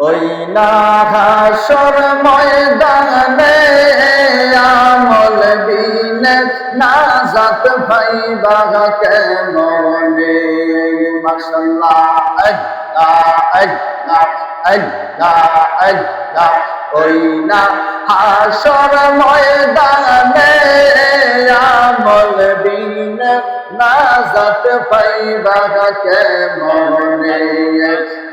ওই না হাসর ময়দানে আমল বিনে নাজাত ভাইবা কেমনে মাশাল্লাহ আল্লাহ আল্লাহ আল্লাহ আল্লাহ। ওই না হাসর ময়দানে আমল বিনে নাজাত পাইবা কেমনে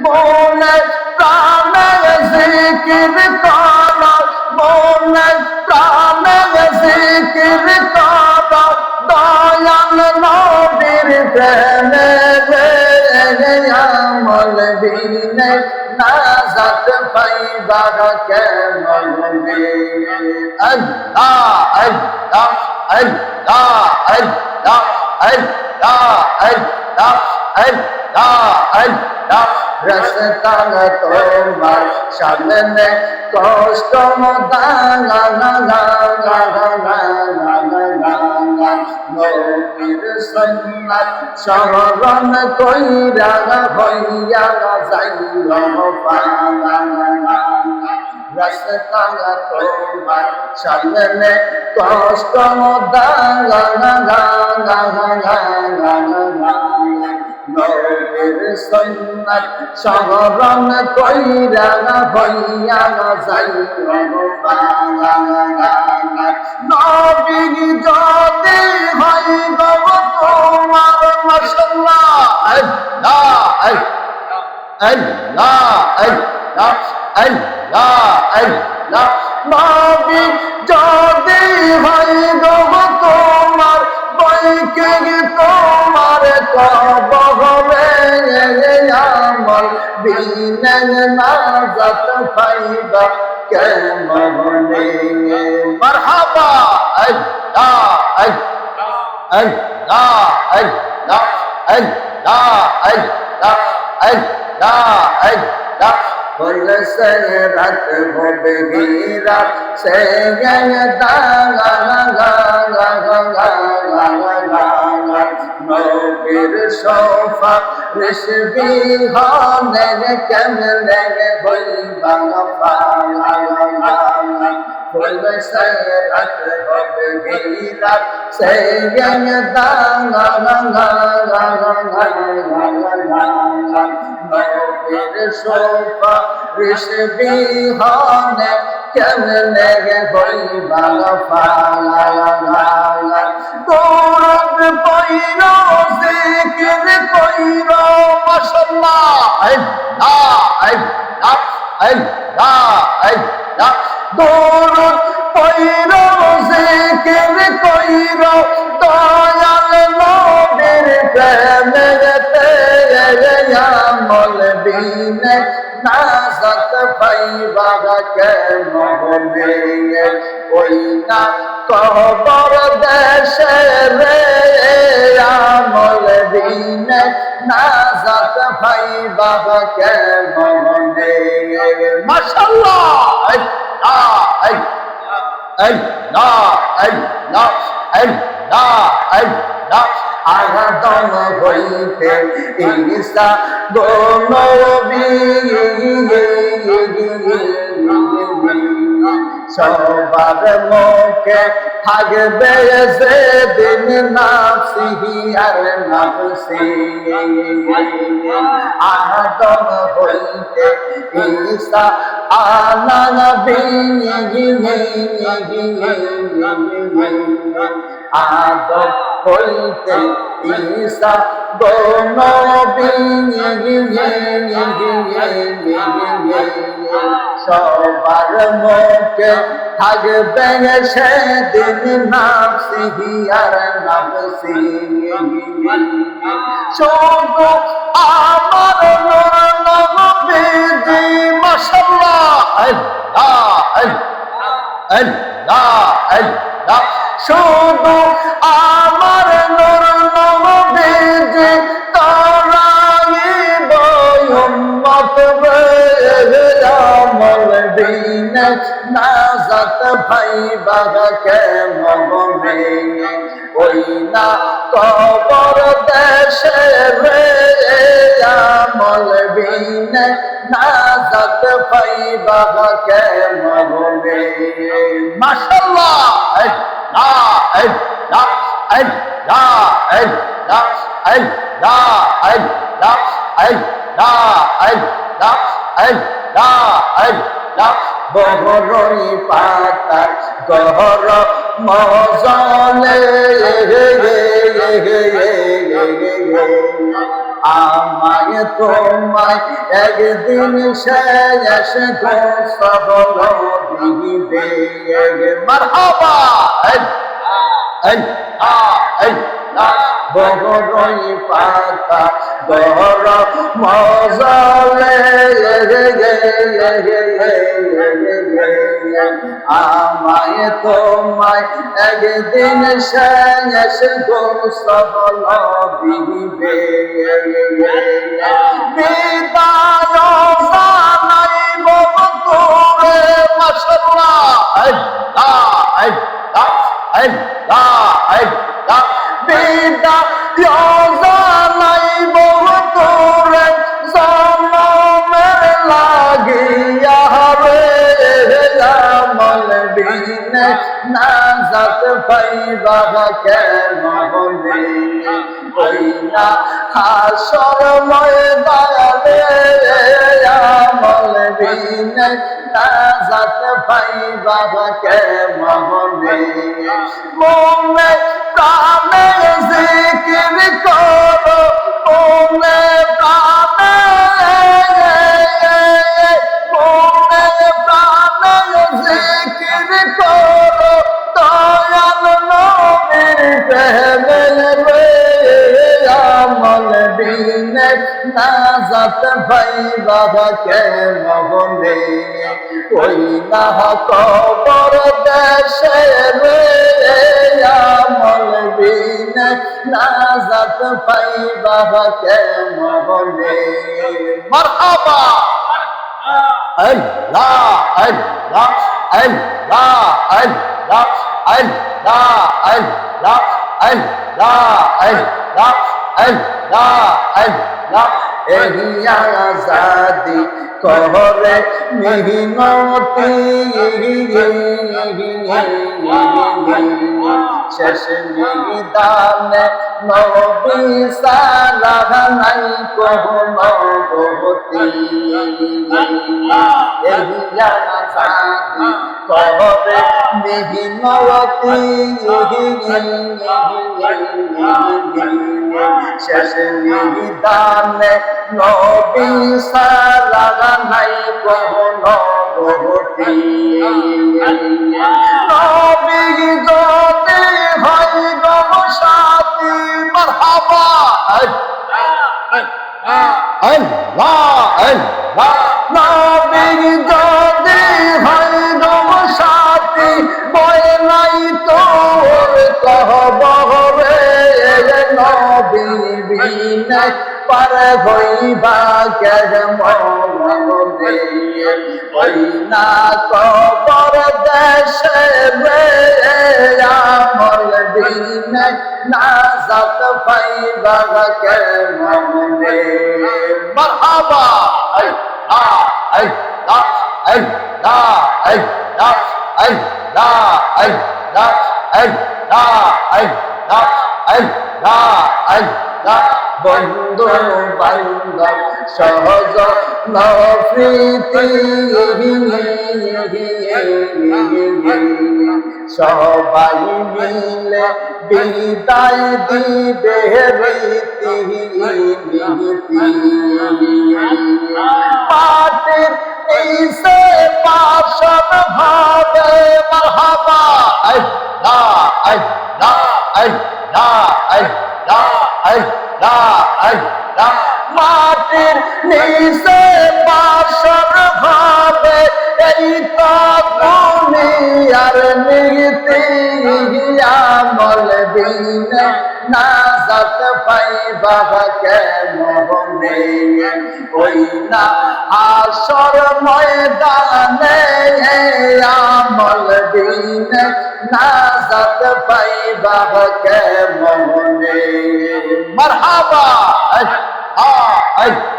মনে? প্রাণে জিকির কর, মনে জিকির কর কষ্ট নবীর সন্ন্যাত স্মরণ কইরা হইয়া যাইল রাস্তা তোমার সামনে কষ্ট নবীর সন্ন্যাত স্মরণ কইরা আল্লাহ আল্লাহ আল্লাহ আল্লাহ নবী যদি হয় গো তোমার বইকে তোমার কবরে আমল বিনে নাজাত পাইবা কেমনে মারহাবা আল্লাহ আল্লাহ আল্লাহ আল্লাহ আল্লাহ আল্লাহ আল্লাহ كل سيرت مبهيرة سيدا নবীর সোফা ঋষবি হনের কেমনে হইবা ফুল সৈরত গভীরত সৈয়ন দাঙ্গা গঙ্গা গঙ্গা গঙ্গা গঙ্গা নবীর সুপারিশ বিহনে কেমনে হইবা ফালা কেন হবে ওই না কবর দেশে রে আমল দিনে নাজাত ভাই বাবা কেন হবে মাশাল্লাহ এই না এই এই না এই না এই না এই না আদম হইতে ঈসা গো নবী সবার মুখে থাকবে সেদিন নাফসি আর নাফসি আদম হইতে ঈসা আলা নবী আদম হইতে ঈসা সবার মুখে থাকবে সেদিন নাফসি আর নাফসি। শুধু আমার নবীজি, মাশাআল্লাহ, আল্লাহ আল্লাহ আল্লাহ শুধু আমার ভাই বাগা কেমনে ওই না কবর দেশে রে আমল বিনে নাজাত ভাই বাগা কেমনে মাশাআল্লাহ আল্লাহ আল্লাহ আল্লাহ আল্লাহ আল্লাহ আল্লাহ আল্লাহ আল্লাহ আল্লাহ আল্লাহ বহরই পাতা গহর মজলে আমায় তোমায় একদিন শেষ সবল দিবে। মারহাবা। বহরই পাতা গহর মজলে আমায় তোমায় একদিন শেষ গোসল দিবে বিদায় জানাই বন্ধুরে মাশাআল্লাহ আল্লাহ আল্লাহ আল্লাহ আল্লাহ فدا يا জাত ভাই বাবা কেন হলে ওই না হাসরময় বাড়ালে আমল বিনে জাত ভাই কেন হলে মনে প্রাণে জিকির নাজাত ভাই বাবা কে মগনে ওই না কবর দেশে রে আমল বিনে নাজাত ভাই বাবা কে মগনে মারহাবা! আল্লাহ আল্লাহ আল্লাহ আল্লাহ আল্লাহ আল্লাহ আল্লাহ আল্লাহ আল্লাহ আল্লাহ। এহিয়া আজাদি কহরে মিহিনতি। শেষ নিদানে নবী সালাহ নাই কোন গতি এহিয়া আজাদি করে মিহিনতি শেষ মিহিদানে নবী সারা নাই কহন গতি নবী গতি হয় গম সাথী মারহাবা। Allah, Allah, Allah, Allah, বিনে পার হইবা কেমনে ওই না কবর দেশে রে আমল বিনে নাজাত পাইবা কেমনে মারহাবা আল্লাহ আল্লাহ আল্লাহ আল্লাহ আল্লাহ আল্লাহ আল্লাহ আল্লাহ আল্লাহ আল্লাহ বন্ধু বান্ধব সহজ সবাই মিলে বিদায় দিবে রীতি পাটের নিচে বাসর ভাবে এই তো দুনিয়ার নীতি আমল বিনে নাজাত পাইব পাইবা কেমনে ওই না আসর ময়দানে আমল দিনে নাজাত পাইবা কেমনে মারহাবা আল্লাহ